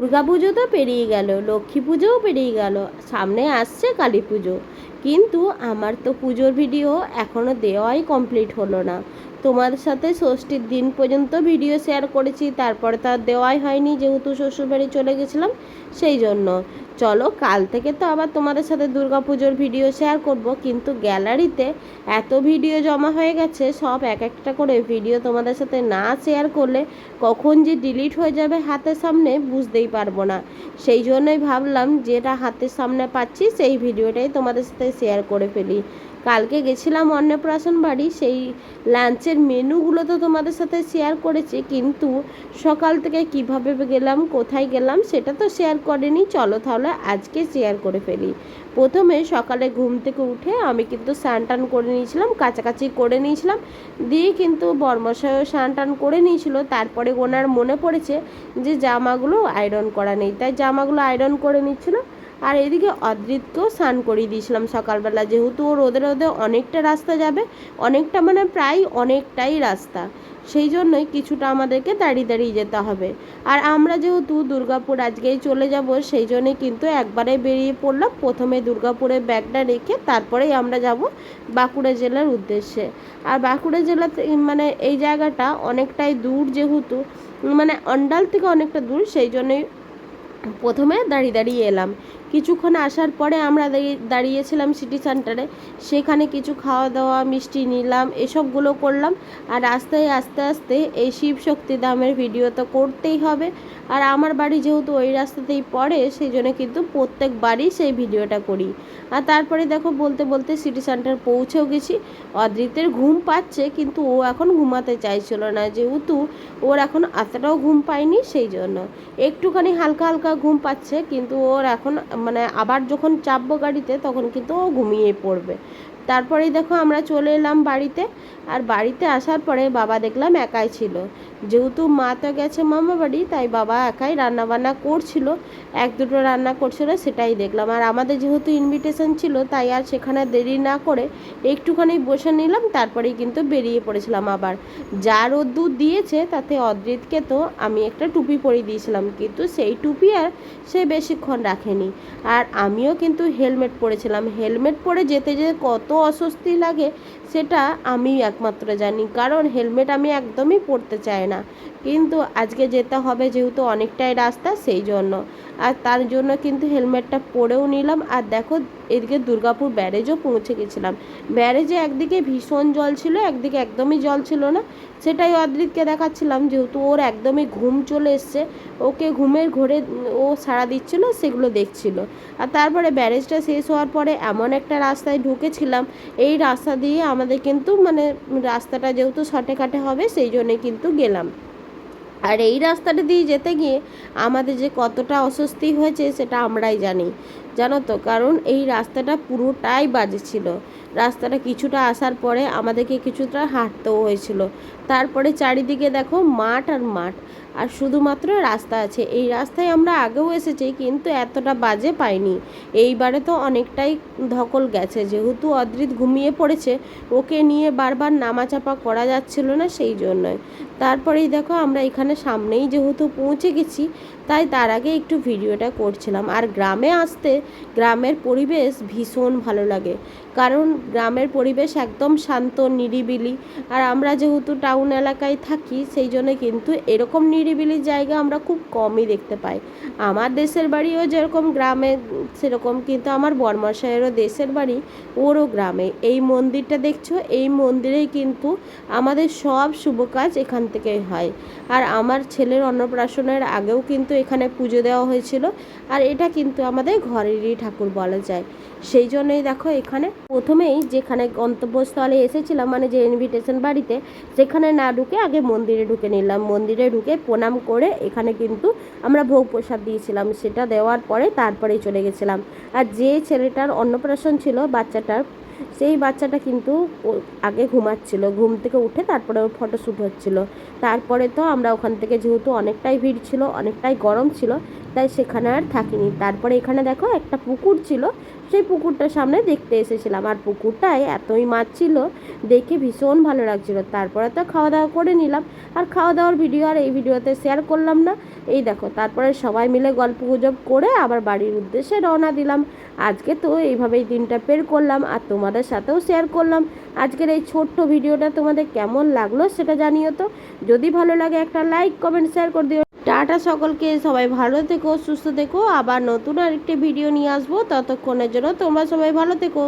দুর্গা পুজো তো পেরিয়ে গেল, লক্ষ্মী পুজোও পেরিয়ে গেল, সামনে আসছে কালী পুজো। কিন্তু আমার তো পুজোর ভিডিও এখনও দেওয়াই কমপ্লিট হলো না। তোমাদের সাথে ষষ্ঠীর দিন পর্যন্ত ভিডিও শেয়ার করেছি। তারপরে তো আর দেওয়াই হয়নি, যেহেতু শ্বশুরবাড়ি চলে গেছিলাম, সেই জন্য। চলো, কাল থেকে তো আবার তোমাদের সাথে দুর্গা পুজোর ভিডিও শেয়ার করব, কিন্তু গ্যালারিতে এত ভিডিও জমা হয়ে গেছে, সব এক একটা করে ভিডিও তোমাদের সাথে না শেয়ার করলে কখন যে ডিলিট হয়ে যাবে হাতের সামনে বুঝতেই পারব না। সেই জন্যই ভাবলাম, যেটা হাতের সামনে পাচ্ছি, সেই ভিডিওটাই তোমাদের সাথে শেয়ার করে ফেলি। কালকে গেছিলাম অন্নপ্রাশন বাড়ি, সেই লাঞ্চের মেনুগুলো তো তোমাদের সাথে শেয়ার করেছি, কিন্তু সকাল থেকে কীভাবে গেলাম, কোথায় গেলাম সেটা তো শেয়ার করেনি। চলো তাহলে আজকে শেয়ার করে ফেলি। প্রথমে সকালে ঘুম থেকে উঠে আমি কিন্তু স্নান টান করে নিয়েছিলাম, কাছাকাছি করে নিয়েছিলাম। দিয়ে কিন্তু বর্মশায়ও স্নান টান করে নিয়েছিল, তারপরে ওনার মনে পড়েছে যে জামাগুলো আয়রন করা নেই। তাই জামাগুলো আয়রন করে নিচ্ছিল। আর এদিকে অদ্রিতকেও স্নান করিয়ে দিয়েছিলাম সকালবেলা। যেহেতু ও রোদে রোদে অনেকটা রাস্তা যাবে, অনেকটা মানে প্রায় অনেকটাই রাস্তা। সেই জন্যই কিছুটা আমাদেরকে দাঁড়িয়ে দাঁড়িয়ে যেতে হবে। আর আমরা যেহেতু দুর্গাপুর আজকেই চলে যাব, সেই জন্যই কিন্তু একবারে বেরিয়ে পড়লাম। প্রথমে দুর্গাপুরে ব্যাগটা রেখে তারপরেই আমরা যাব বাঁকুড়া জেলার উদ্দেশ্যে। আর বাঁকুড়া জেলা মানে এই জায়গাটা অনেকটাই দূর যেহেতু মানে অন্ডাল থেকে অনেকটা দূর, সেই জন্যই প্রথমে দাঁড়িয়ে দাঁড়িয়ে এলাম। কিছুক্ষণ আসার পরে আমরা দাঁড়িয়ে দাঁড়িয়েছিলাম সিটি সেন্টারে সেখানে কিছু খাওয়া দাওয়া, মিষ্টি নিলাম, এসবগুলো করলাম। আর রাস্তায় আস্তে আস্তে এই শিব শক্তি দামের ভিডিও তো করতেই হবে। আর আমার বাড়ি যেহেতু ওই রাস্তাতেই পড়ে, সেই জন্য কিন্তু প্রত্যেকবারই সেই ভিডিওটা করি। আর তারপরে দেখো, বলতে বলতে সিটি সেন্টার পৌঁছেও গেছি। অদ্রিতের ঘুম পাচ্ছে, কিন্তু ও এখন ঘুমাতে চাইছিল না। যেহেতু ওর এখন এতটাও ঘুম পায়নি, সেই জন্য। একটুখানি হালকা হালকা ঘুম পাচ্ছে, কিন্তু ওর এখন মানে আবার যখন চাপবো গাড়িতে তখন কিন্তু ও ঘুমিয়ে পড়বে। তারপরেই দেখো আমরা চলে এলাম বাড়িতে। আর বাড়িতে আসার পরে বাবা দেখলাম একাই ছিল। যেহেতু মা তো গেছে মামা বাড়ি, তাই বাবা একাই রান্না বান্না করছিল। এক দুটো রান্না করছিল, সেটাই দেখলাম। আর আমাদের যেহেতু ইনভিটেশন ছিল, তাই আর সেখানে দেরি না করে একটুখানি বসে নিলাম, তারপরেই কিন্তু বেরিয়ে পড়েছিলাম আবার। যা রোদ্দুর দিয়েছে, তাতে অদ্রিতকে তো আমি একটা টুপি পরিয়ে দিয়েছিলাম। কিন্তু সেই টুপি আর সে বেশিক্ষণ রাখেনি। আর আমিও কিন্তু হেলমেট পরেছিলাম। হেলমেট পরে যেতে যেতে কত অস্বস্তি লাগে, সেটা আমি একমাত্র জানি। কারণ হেলমেট আমি একদমই পরতে চাই না। কিন্তু আজকে যেতে হবে যেহেতু অনেকটাই রাস্তা, সেই জন্য। আর তার জন্য কিন্তু হেলমেটটা পরেও নিলাম। আর দেখো, এদিকে দুর্গাপুর ব্যারেজও পৌঁছে গেছিলাম। ব্যারেজে একদিকে ভীষণ জল ছিল, একদিকে একদমই জল ছিল না। সেটাই অদ্রিতকে দেখাচ্ছিলাম যেহেতু ওর একদমই ঘুম চলে এসছে। ওকে ঘুমের ঘোরে ও সাড়া দিচ্ছিল, সেগুলো দেখছিল। আর তারপরে ব্যারেজটা শেষ হওয়ার পরে এমন একটা রাস্তায় ঢুকেছিলাম। এই রাস্তা দিয়ে আমাদের কিন্তু মানে রাস্তাটা যেহেতু শর্টে কাটে হবে, সেই জন্যে কিন্তু গেলাম। আর এই রাস্তাটা দিয়ে যেতে গিয়ে আমাদের যে কতটা অস্বস্তি হয়েছে, সেটা আমরাই জানি। জানো তো? কারণ এই রাস্তাটা পুরোটাই বাজে ছিল। রাস্তাটা কিছুটা আসার পরে আমাদেরকে কিছুটা হাঁটতেও হয়েছিল। তারপরে চারিদিকে দেখো মাঠ আর মাঠ। আর শুধুমাত্র রাস্তা আছে। এই রাস্তায় আমরা আগেও এসেছি কিন্তু এতটা বাজে পাইনি। এইবারে তো অনেকটাই ধকল গেছে। যেহেতু অদ্রিত ঘুমিয়ে পড়েছে, ওকে নিয়ে বারবার নামাচাপা করা যাচ্ছিল না সেই জন্যই তারপরেই দেখো আমরা এখানে সামনেই যেহেতু পৌঁছে গেছি, তাই তার আগে একটু ভিডিওটা করছিলাম। আর গ্রামে আসতে গ্রামের পরিবেশ ভীষণ ভালো লাগে। কারণ গ্রামের পরিবেশ একদম শান্ত, নিরিবিলি। আর আমরা যেহেতু টাউন এলাকায় থাকি, সেই জন্য কিন্তু এরকম নিরিবিলি জায়গা আমরা খুব কমই দেখতে পাই। আমার দেশের বাড়িও যেরকম গ্রামে, সেরকম কিন্তু আমার বর্মাশায়েরও দেশের বাড়ি ওরও গ্রামে। এই মন্দিরটা দেখছ? এই মন্দিরেই কিন্তু আমাদের সব শুভ কাজ এখান থেকেই হয়। আর আমার ছেলের অন্নপ্রাশনের আগেও কিন্তু এখানে পুজো দেওয়া হয়েছিল। আর এটা কিন্তু আমাদের ঘরেরই ঠাকুর বলা যায়। সেই জন্যই দেখো এখানে প্রথমেই যেখানে গন্তব্যস্থলে এসেছিলাম মানে যে ইনভিটেশন বাড়িতে, সেখানে না ঢুকে আগে মন্দিরে ঢুকে নিলাম। মন্দিরে ঢুকে প্রণাম করে এখানে কিন্তু আমরা ভোগ প্রসাদ দিয়েছিলাম। সেটা দেওয়ার পরে তারপরেই চলে গেছিলাম। আর যে ছেলেটার অন্নপ্রাশন ছিল, বাচ্চাটার সেই বাচ্চাটা কিন্তু আগে ঘুমাচ্ছিল। ঘুম থেকে উঠে তারপরে ওর ফটোশ্যুট হচ্ছিল। তারপরে তো আমরা ওখান থেকে যেহেতু অনেকটাই ভিড় ছিল, অনেকটাই গরম ছিল, তাই সেখানে আর থাকিনি। তারপরে এখানে দেখো একটা পুকুর ছিল সেই পুকুরটার সামনে দেখতে এসেছিলাম। আর পুকুরটায় এতই মাছ ছিল, দেখে ভীষণ ভালো লাগছিল। তারপরে তো খাওয়া দাওয়া করে নিলাম। আর খাওয়া দাওয়ার ভিডিও আর এই ভিডিওতে শেয়ার করলাম না। এই দেখো, তারপরে সবাই মিলে গল্প গুজব করে আবার বাড়ির উদ্দেশ্যে রওনা দিলাম। আজকে তো এইভাবেই দিনটা পের করলাম আর তোমাদের সাথেও শেয়ার করলাম। আজকের এই ছোট্ট ভিডিওটা তোমাদের কেমন লাগল সেটা জানিও তো। যদি ভালো লাগে একটা লাইক কমেন্ট শেয়ার করে দিও। টাটা সকলকে, সবাই ভালো থেকো, সুস্থ থেকো। আবার নতুন আরেকটি ভিডিও নিয়ে আসব। ততক্ষণের জন্য তোমরা সবাই ভালো থেকো।